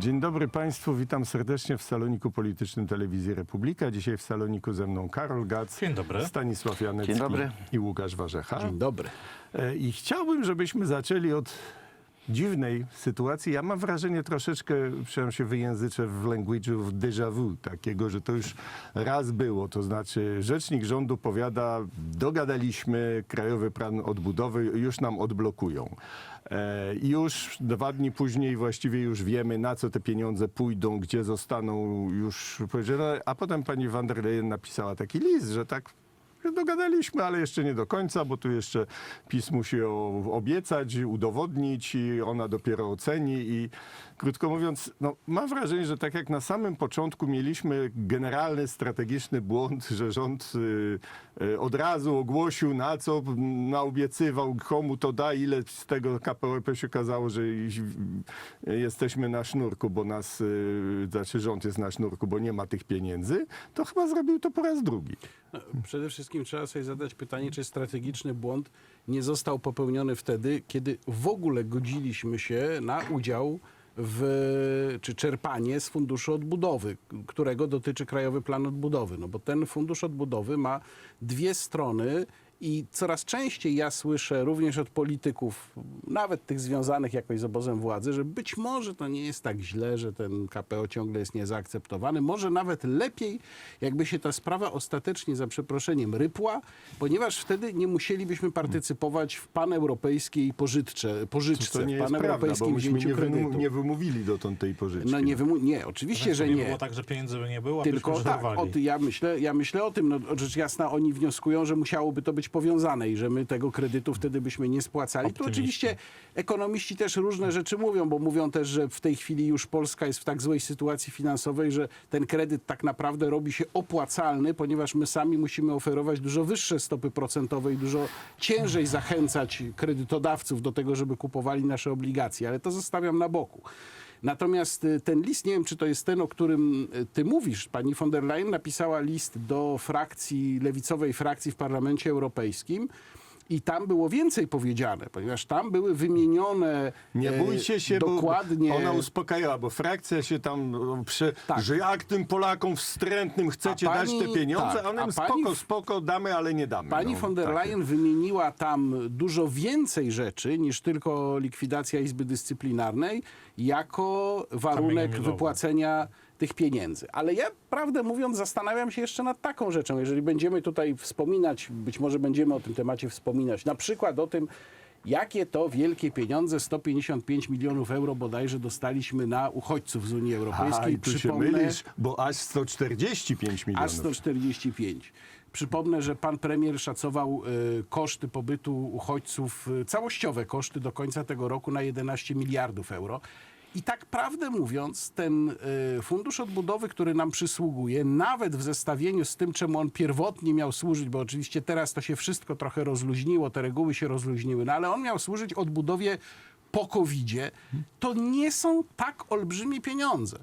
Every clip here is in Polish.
Dzień dobry Państwu, witam serdecznie w saloniku politycznym Telewizji Republika. Dzisiaj w saloniku ze mną Karol Gac, Dzień dobry. Stanisław Janecki Dzień dobry. i Łukasz Warzecha. Dzień dobry. E, I chciałbym, żebyśmy zaczęli od dziwnej sytuacji. Ja mam wrażenie troszeczkę, przynajmniej się wyjęzyczę w language'u w déjà vu, takiego, że to już raz było. To znaczy rzecznik rządu powiada, dogadaliśmy Krajowy Plan Odbudowy, już nam odblokują. E, już dwa dni później właściwie już wiemy, na co te pieniądze pójdą, gdzie zostaną już powiedziane. A potem pani van der Leyen napisała taki list, że tak dogadaliśmy, ale jeszcze nie do końca, bo tu jeszcze PiS musi obiecać, udowodnić i ona dopiero oceni i krótko mówiąc, no, mam wrażenie, że tak jak na samym początku mieliśmy generalny, strategiczny błąd, że rząd y, y, od razu ogłosił na co, naobiecywał, komu to da, ile z tego KPO się okazało, że jesteśmy na sznurku, bo nas, y, znaczy rząd jest na sznurku, bo nie ma tych pieniędzy, to chyba zrobił to po raz drugi. Przede wszystkim trzeba sobie zadać pytanie, czy strategiczny błąd nie został popełniony wtedy, kiedy w ogóle godziliśmy się na udział w, czy czerpanie z funduszu odbudowy, którego dotyczy Krajowy Plan Odbudowy. No bo ten fundusz odbudowy ma dwie strony i coraz częściej ja słyszę również od polityków, nawet tych związanych jakoś z obozem władzy, że być może to nie jest tak źle, że ten KPO ciągle jest niezaakceptowany. Może nawet lepiej, jakby się ta sprawa ostatecznie, za przeproszeniem, rypła, ponieważ wtedy nie musielibyśmy partycypować w paneuropejskiej pożyczce, pożyczce To nie jest prawda, bo myśmy nie, kredytu. wymu- nie wymówili dotąd tej pożyczki. No nie, wymu- nie, oczywiście, że nie nie. było tak, że pieniędzy by nie było, a Tylko byśmy tak, o, ty- ja, myślę, ja myślę o tym, no, rzecz jasna, oni wnioskują, że musiałoby to być powiązane i że my tego kredytu wtedy byśmy nie spłacali. Tu Optymiści. oczywiście ekonomiści też różne rzeczy mówią, bo mówią też, że w tej chwili już Polska jest w tak złej sytuacji finansowej, że ten kredyt tak naprawdę robi się opłacalny, ponieważ my sami musimy oferować dużo wyższe stopy procentowe i dużo ciężej zachęcać kredytodawców do tego, żeby kupowali nasze obligacje, ale to zostawiam na boku. Natomiast y, ten list, nie wiem czy to jest ten, o którym y, ty mówisz, pani von der Leyen napisała list do frakcji, lewicowej frakcji w Parlamencie Europejskim i tam było więcej powiedziane, ponieważ tam były wymienione Nie e, bójcie się, dokładnie bo ona uspokajała, bo frakcja się tam, prze, Tak. że jak tym Polakom wstrętnym chcecie A pani- dać te pieniądze, tak, a one a spoko, pani- spoko, damy, ale nie damy. Pani no, von der takie. Leyen wymieniła tam dużo więcej rzeczy niż tylko likwidacja Izby Dyscyplinarnej jako warunek milowy. wypłacenia tych pieniędzy. Ale ja, prawdę mówiąc, zastanawiam się jeszcze nad taką rzeczą. Jeżeli będziemy tutaj wspominać, być może będziemy o tym temacie wspominać, na przykład o tym, jakie to wielkie pieniądze, 155 milionów euro bodajże dostaliśmy na uchodźców z Unii A, Europejskiej. i tu się Przypomnę- mylisz, bo aż 145 Aż milionów. 145. Przypomnę, że pan premier szacował y, koszty pobytu uchodźców, y, całościowe koszty do końca tego roku na 11 miliardów euro. I tak prawdę mówiąc, ten y, fundusz odbudowy, który nam przysługuje, nawet w zestawieniu z tym, czemu on pierwotnie miał służyć, bo oczywiście teraz to się wszystko trochę rozluźniło, te reguły się rozluźniły, no ale on miał służyć odbudowie po COVID-zie, to nie są tak olbrzymie pieniądze.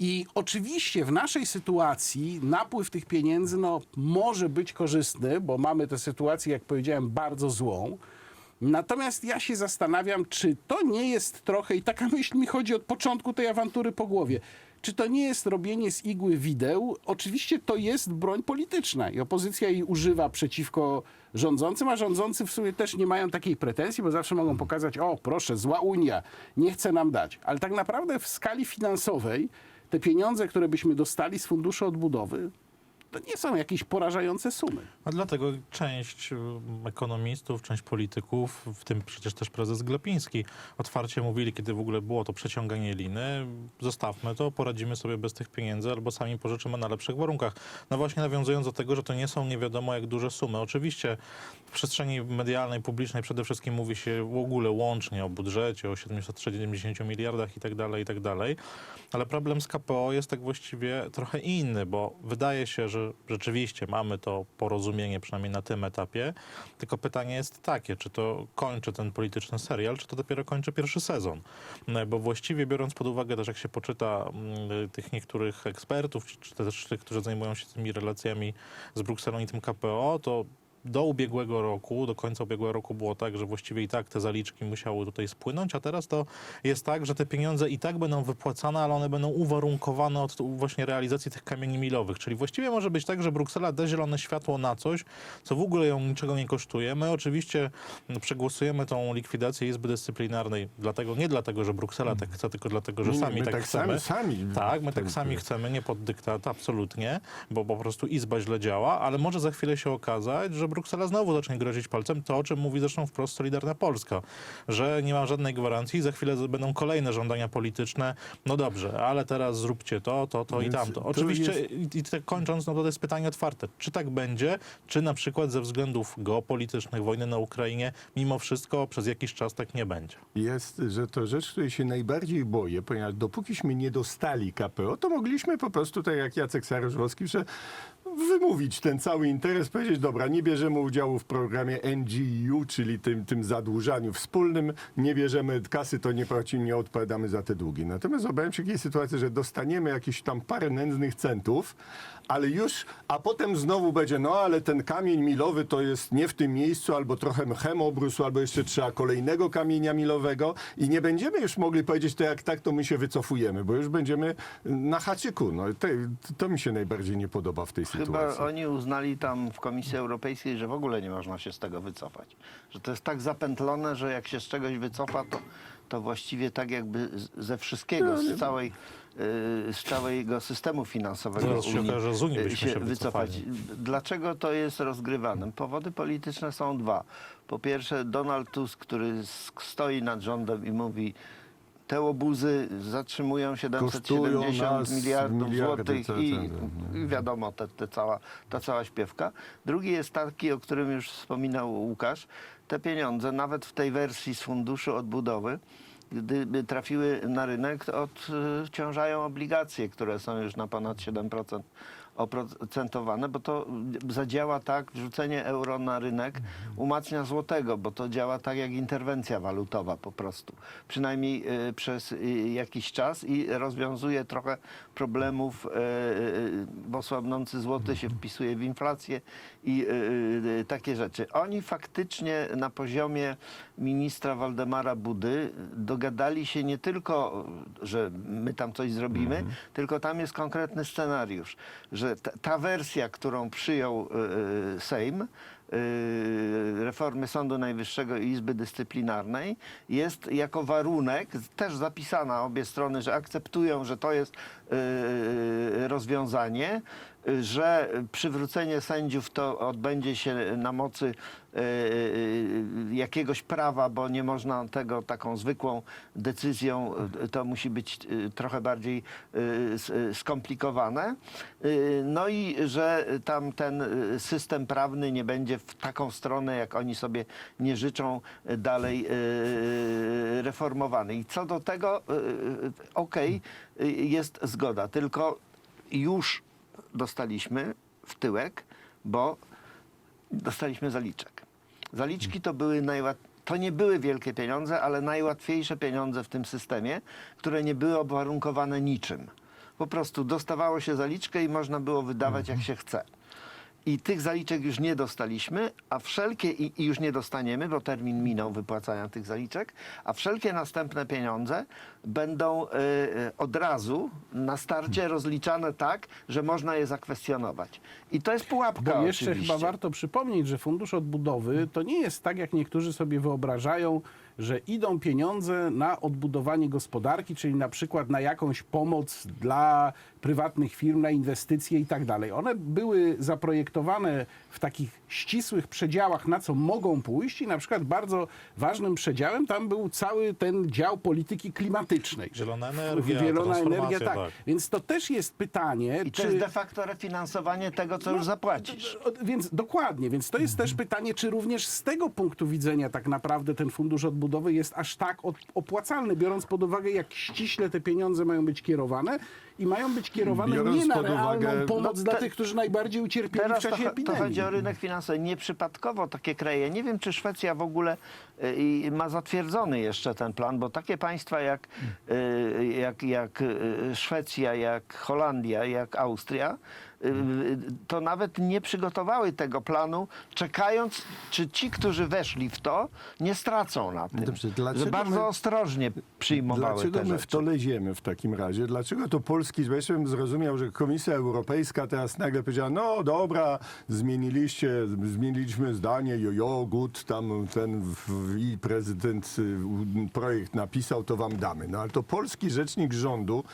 I oczywiście w naszej sytuacji napływ tych pieniędzy no, może być korzystny, bo mamy tę sytuację, jak powiedziałem, bardzo złą. Natomiast ja się zastanawiam, czy to nie jest trochę, i taka myśl mi chodzi od początku tej awantury po głowie, czy to nie jest robienie z igły wideł? Oczywiście to jest broń polityczna i opozycja jej używa przeciwko rządzącym, a rządzący w sumie też nie mają takiej pretensji, bo zawsze mogą pokazać, o proszę, zła Unia, nie chce nam dać. Ale tak naprawdę w skali finansowej te pieniądze, które byśmy dostali z Funduszu Odbudowy, to nie są jakieś porażające sumy. A dlatego część y, ekonomistów, część polityków, w tym przecież też prezes Glepiński, otwarcie mówili, kiedy w ogóle było to przeciąganie liny, zostawmy to, poradzimy sobie bez tych pieniędzy albo sami pożyczymy na lepszych warunkach. No właśnie nawiązując do tego, że to nie są nie wiadomo jak duże sumy. Oczywiście w przestrzeni medialnej, publicznej przede wszystkim mówi się w ogóle łącznie o budżecie, o 770 miliardach i tak dalej, i tak. Ale problem z KPO jest tak właściwie trochę inny, bo wydaje się, że rzeczywiście mamy to porozumienie, przynajmniej na tym etapie. Tylko pytanie jest takie, czy to kończy ten polityczny serial, czy to dopiero kończy pierwszy sezon? No, Bo właściwie biorąc pod uwagę też, jak się poczyta mm, tych niektórych ekspertów, czy też tych, którzy zajmują się tymi relacjami z Brukselą i tym KPO, to do ubiegłego roku, do końca ubiegłego roku było tak, że właściwie i tak te zaliczki musiały tutaj spłynąć, a teraz to jest tak, że te pieniądze i tak będą wypłacane, ale one będą uwarunkowane od właśnie realizacji tych kamieni milowych. Czyli właściwie może być tak, że Bruksela da zielone światło na coś, co w ogóle ją niczego nie kosztuje. My oczywiście przegłosujemy tą likwidację Izby Dyscyplinarnej, dlatego nie dlatego, że Bruksela tak chce, tylko dlatego, że sami my tak, tak chcemy. sami- sami tak, my tak sami chcemy, nie pod dyktat, absolutnie, bo po prostu Izba źle działa, ale może za chwilę się okazać, że Bruksela znowu zacznie grozić palcem, to o czym mówi zresztą wprost Solidarna Polska, że nie ma żadnej gwarancji, za chwilę będą kolejne żądania polityczne, no dobrze, ale teraz zróbcie to, to, to i Więc tamto. to Oczywiście, jest- i, i tak kończąc, no to jest pytanie otwarte, czy tak będzie, czy na przykład ze względów geopolitycznych, wojny na Ukrainie, mimo wszystko przez jakiś czas tak nie będzie. jest, że to rzecz, której się najbardziej boję, ponieważ dopókiśmy nie dostali KPO, to mogliśmy po prostu, tak jak Jacek Saryusz-Wolski, że wymówić ten cały interes, powiedzieć, dobra, nie bierzemy udziału w programie NGU, czyli tym, tym zadłużaniu wspólnym, nie bierzemy kasy, to nie płacimy, nie odpowiadamy za te długi. Natomiast obawiam się takiej sytuacji, że dostaniemy jakieś tam parę nędznych centów, ale już, a potem znowu będzie, no ale ten kamień milowy to jest nie w tym miejscu, albo trochę mchem obrósł, albo jeszcze trzeba kolejnego kamienia milowego i nie będziemy już mogli powiedzieć, to jak tak, to my się wycofujemy, bo już będziemy na haczyku. No, te, to mi się najbardziej nie podoba w tej Chyba sytuacji. oni uznali tam w Komisji Europejskiej, że w ogóle nie można się z tego wycofać. Że to jest tak zapętlone, że jak się z czegoś wycofa, to, to właściwie tak jakby z- ze wszystkiego, z całej y, z całego systemu finansowego Zaraz się okaże, że z Unii y, byśmy się wycofali. Dlaczego to jest rozgrywane? Powody polityczne są dwa. Po pierwsze Donald Tusk, który stoi nad rządem i mówi te obuzy zatrzymują 770 Kosztują nas miliardów miliardy, złotych i, co- i wiadomo, te, te cała, ta cała śpiewka. Drugi jest taki, o którym już wspominał Łukasz. Te pieniądze, nawet w tej wersji z funduszu odbudowy, gdyby trafiły na rynek, odciążają obligacje, które są już na ponad 7% oprocentowane, bo to zadziała tak, wrzucenie euro na rynek umacnia złotego, bo to działa tak jak interwencja walutowa po prostu. Przynajmniej y, przez y, jakiś czas i rozwiązuje trochę problemów, y, bo słabnący złoty się wpisuje w inflację i takie rzeczy. Oni faktycznie na poziomie ministra Waldemara Budy dogadali się nie tylko, że my tam coś zrobimy, tylko tam jest konkretny scenariusz, że ta, ta wersja, którą przyjął y, y, Sejm, reformy Sądu Najwyższego i Izby Dyscyplinarnej jest jako warunek, też zapisana obie strony, że akceptują, że to jest y, rozwiązanie, y, że przywrócenie sędziów to odbędzie się na mocy y, y, jakiegoś prawa, bo nie można tego taką zwykłą decyzją, y, to musi być y, trochę bardziej y, y, skomplikowane. Y, No i że tam ten y, system prawny nie będzie w taką stronę, jak oni sobie nie życzą, y, dalej y, reformowany. I co do tego, okej, y, jest zgoda, tylko już dostaliśmy w tyłek, bo dostaliśmy zaliczek. Zaliczki to były najłat... To nie były wielkie pieniądze, ale najłatwiejsze pieniądze w tym systemie, które nie były obwarunkowane niczym. Po prostu dostawało się zaliczkę i można było wydawać jak się chce. I tych zaliczek już nie dostaliśmy, a wszelkie, i, i już nie dostaniemy, bo termin minął wypłacania tych zaliczek, a wszelkie następne pieniądze będą y, y, od razu na starcie rozliczane tak, że można je zakwestionować. I to jest pułapka Bo jeszcze oczywiście. chyba warto przypomnieć, że Fundusz Odbudowy to nie jest tak, jak niektórzy sobie wyobrażają, że idą pieniądze na odbudowanie gospodarki, czyli na przykład na jakąś pomoc dla prywatnych firm, na inwestycje i tak dalej. One były zaprojektowane w takich ścisłych przedziałach, na co mogą pójść i na przykład bardzo ważnym przedziałem tam był cały ten dział polityki klimatycznej. Zielona energia, Zielona energia, tak. tak. Więc to też jest pytanie, I to czy... jest de facto refinansowanie tego, co już zapłacisz. Więc dokładnie, więc to jest też pytanie, czy również z tego punktu widzenia tak naprawdę ten fundusz odbudowy jest aż tak opłacalny, biorąc pod uwagę, jak ściśle te pieniądze mają być kierowane i mają być kierowane Biorąc nie na pod realną uwagę- pomoc No dla te- tych, którzy najbardziej ucierpieli Teraz w to, czasie cho- to epidemii. chodzi o rynek finansowy. Nieprzypadkowo takie kraje, nie wiem czy Szwecja w ogóle y, i ma zatwierdzony jeszcze ten plan, bo takie państwa jak, y, jak, jak y, Szwecja, jak Holandia, jak Austria, y, y, to nawet nie przygotowały tego planu, czekając, czy ci, którzy weszli w to, nie stracą na tym. Dobrze, że dlaczego bardzo my- ostrożnie przyjmowały Dlaczego te my rzeczy. w to leziemy w takim razie? Dlaczego to polski, bo jeszcze bym zrozumiał, że Komisja Europejska teraz nagle powiedziała, no dobra, zmieniliście, zmieniliśmy zdanie, jojo, gut, tam ten w, i prezydent y, projekt napisał, to wam damy. No ale to polski rzecznik rządu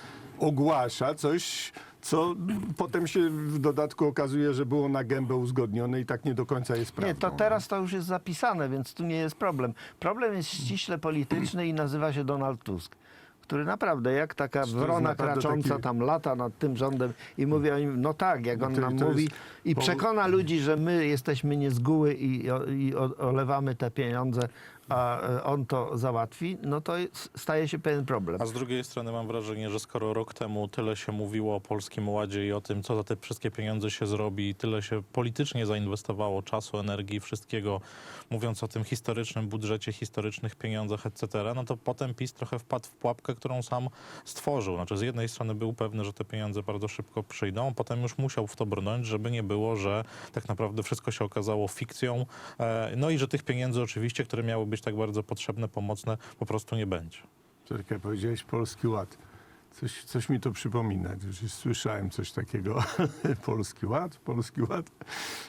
ogłasza coś, co potem się w dodatku okazuje, że było na gębę uzgodnione i tak nie do końca jest prawdą. Nie, to teraz to już jest zapisane, więc tu nie jest problem. Problem jest ściśle polityczny i nazywa się Donald Tusk. Który naprawdę, jak taka wrona kracząca taki- tam lata nad tym rządem i mówi o nim, no tak, jak on to- nam mówi jest i przekona ludzi, że my jesteśmy nie z góły i, i olewamy te pieniądze, a e, on to załatwi, no to staje się pewien problem. A z drugiej strony mam wrażenie, że skoro rok temu tyle się mówiło o Polskim Ładzie i o tym, co za te wszystkie pieniądze się zrobi, tyle się politycznie zainwestowało czasu, energii, wszystkiego, mówiąc o tym historycznym budżecie, historycznych pieniądzach, etc., no to potem PiS trochę wpadł w pułapkę, którą sam stworzył. Znaczy z jednej strony był pewny, że te pieniądze bardzo szybko przyjdą, potem już musiał w to brnąć, żeby nie było, że tak naprawdę wszystko się okazało fikcją, e, no i że tych pieniędzy oczywiście, które miały być tak bardzo potrzebne, pomocne, po prostu nie będzie. Czekaj, powiedziałeś Polski Ład. Coś, coś mi to przypomina. Już słyszałem coś takiego. Polski Ład, Polski Ład.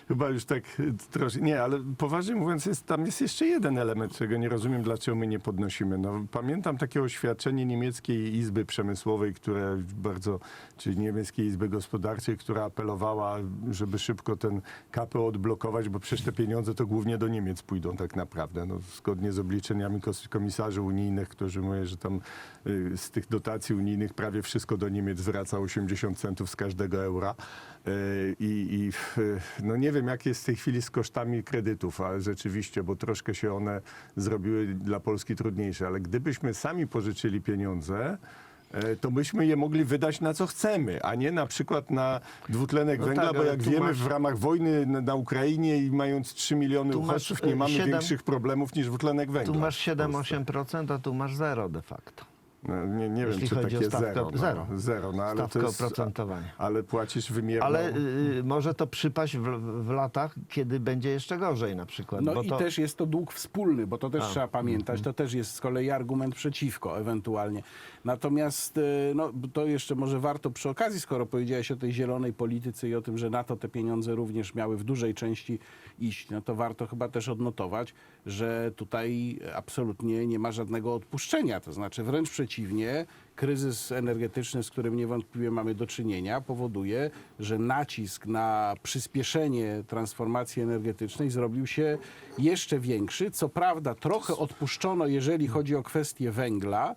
Chyba już tak troszkę. Nie, ale poważnie mówiąc, jest, tam jest jeszcze jeden element, czego nie rozumiem, dlaczego my nie podnosimy. No, pamiętam takie oświadczenie niemieckiej Izby Przemysłowej, które bardzo, czy niemieckiej Izby Gospodarczej, która apelowała, żeby szybko ten KPO odblokować, bo przecież te pieniądze to głównie do Niemiec pójdą tak naprawdę. No, zgodnie z obliczeniami komisarzy unijnych, którzy mówią, że tam y, z tych dotacji unijnych prawie wszystko do Niemiec wraca 80 centów z każdego eura. Y, I, i no nie wiem, jak jest w tej chwili z kosztami kredytów, ale rzeczywiście, bo troszkę się one zrobiły dla Polski trudniejsze. Ale gdybyśmy sami pożyczyli pieniądze, e, to byśmy je mogli wydać na co chcemy, a nie na przykład na dwutlenek No węgla, tak, bo jak wiemy masz- w ramach wojny na, Ukrainie i mając 3 miliony Tu uchodźców, nie y, mamy siedem- większych problemów niż dwutlenek węgla. Tu masz w Polsce. 7-8%, a tu masz zero de facto. No, nie nie wiem, Jeśli czy chodzi o takie stawkę- zero. No, zero. zero no, ale Stawkę to jest, oprocentowania. Ale płacisz wymierną. Ale y, może to przypaść w, w latach, kiedy będzie jeszcze gorzej na przykład. No bo i to, też jest to dług wspólny, bo to też A. trzeba pamiętać. To też jest z kolei argument przeciwko ewentualnie. Natomiast y, no, to jeszcze może warto przy okazji, skoro powiedziałeś o tej zielonej polityce i o tym, że na to te pieniądze również miały w dużej części iść, no to warto chyba też odnotować, że tutaj absolutnie nie ma żadnego odpuszczenia. To znaczy wręcz przeciwnie, kryzys energetyczny, z którym niewątpliwie mamy do czynienia, powoduje, że nacisk na przyspieszenie transformacji energetycznej zrobił się jeszcze większy. Co prawda trochę odpuszczono, jeżeli chodzi o kwestię węgla.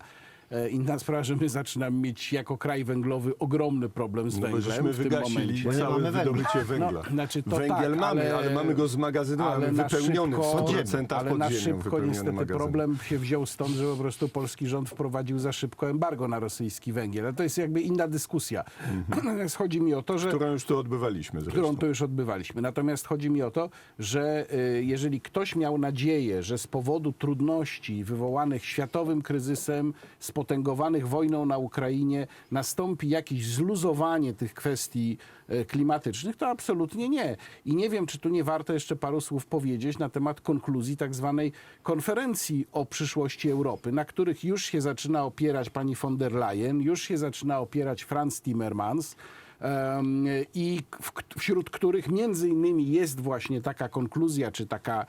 E, Inna sprawa, że my zaczynamy mieć jako kraj węglowy ogromny problem z No bo węglem żeśmy w tym wygasili momencie. Całe wydobycie węgla. No, znaczy to Węgiel tak, mamy, ale, ale- mamy go zmagazynowany, ale na wypełniony w szybko- 100% Ale pod na ziemią szybko wypełniony niestety magazyn. problem się wziął stąd, że po prostu polski rząd wprowadził za szybko embargo na rosyjski węgiel. Ale to jest jakby inna dyskusja. Natomiast chodzi mi o to, że Którą już tu odbywaliśmy zresztą. którą to już odbywaliśmy. Natomiast chodzi mi o to, że y, jeżeli ktoś miał nadzieję, że z powodu trudności wywołanych światowym kryzysem, spotęgowanych wojną na Ukrainie, nastąpi jakieś zluzowanie tych kwestii y, klimatycznych, to absolutnie nie. I nie wiem, czy tu nie warto jeszcze paru słów powiedzieć na temat konkluzji tak zwanej konferencji o przyszłości Europy, na których już się zaczyna opierać pani von der Leyen, już się zaczyna opierać Franz Timmermans. I wśród których między innymi jest właśnie taka konkluzja, czy taka e,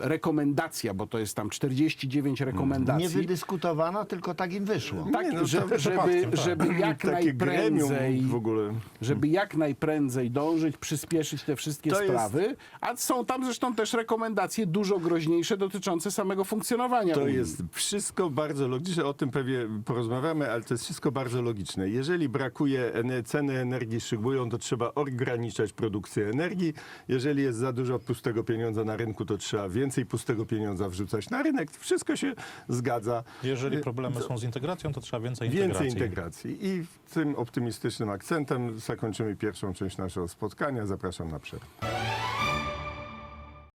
rekomendacja, bo to jest tam 49 rekomendacji. nie wydyskutowana, tylko tak im wyszło. tak, Nie, no to że, żeby, przypadkiem, tak. żeby jak Takie gremium najprędzej w ogóle. żeby jak najprędzej dążyć, przyspieszyć te wszystkie To jest- sprawy, a są tam zresztą też rekomendacje dużo groźniejsze dotyczące samego funkcjonowania To Unii. jest wszystko bardzo logiczne, o tym pewnie porozmawiamy, ale to jest wszystko bardzo logiczne. Jeżeli brakuje ene- ceny energii szybują, to trzeba ograniczać produkcję energii. Jeżeli jest za dużo pustego pieniądza na rynku, to trzeba więcej pustego pieniądza wrzucać na rynek. Wszystko się zgadza. Jeżeli Y, problemy są z integracją, to trzeba więcej Więcej integracji. integracji. I tym optymistycznym akcentem zakończymy pierwszą część naszego spotkania. Zapraszam na przerwę.